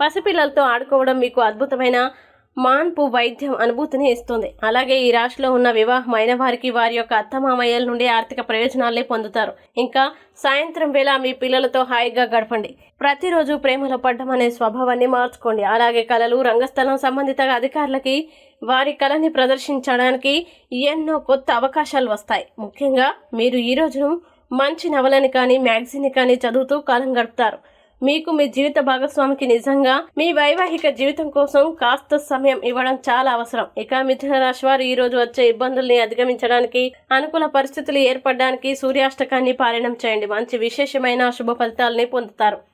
పసిపిల్లలతో ఆడుకోవడం మీకు అద్భుతమైన మాన్పు వైద్యం అనుభూతిని ఇస్తుంది. అలాగే ఈ రాశిలో ఉన్న వివాహమైన వారికి వారి యొక్క అత్తమామయ్యల నుండి ఆర్థిక ప్రయోజనాలే పొందుతారు. ఇంకా సాయంత్రం వేళ మీ పిల్లలతో హాయిగా గడపండి. ప్రతిరోజు ప్రేమలో పడ్డం అనే స్వభావాన్ని మార్చుకోండి. అలాగే కళలు రంగస్థలం సంబంధిత అధికారులకి వారి కళని ప్రదర్శించడానికి ఎన్నో కొత్త అవకాశాలు వస్తాయి. ముఖ్యంగా మీరు ఈ రోజును మంచి నవలని కానీ మ్యాగజైన్ కానీ చదువుతూ కాలం గడుపుతారు. మీకు మీ జీవిత భాగస్వామికి నిజంగా మీ వైవాహిక జీవితం కోసం కాస్త సమయం ఇవ్వడం చాలా అవసరం. ఇక మిథున రాశి వారు ఈ రోజు వచ్చే ఇబ్బందుల్ని అధిగమించడానికి అనుకూల పరిస్థితులు ఏర్పడడానికి సూర్యాష్టకాన్ని పారాయణం చేయండి. మంచి విశేషమైన శుభ ఫలితాలని పొందుతారు.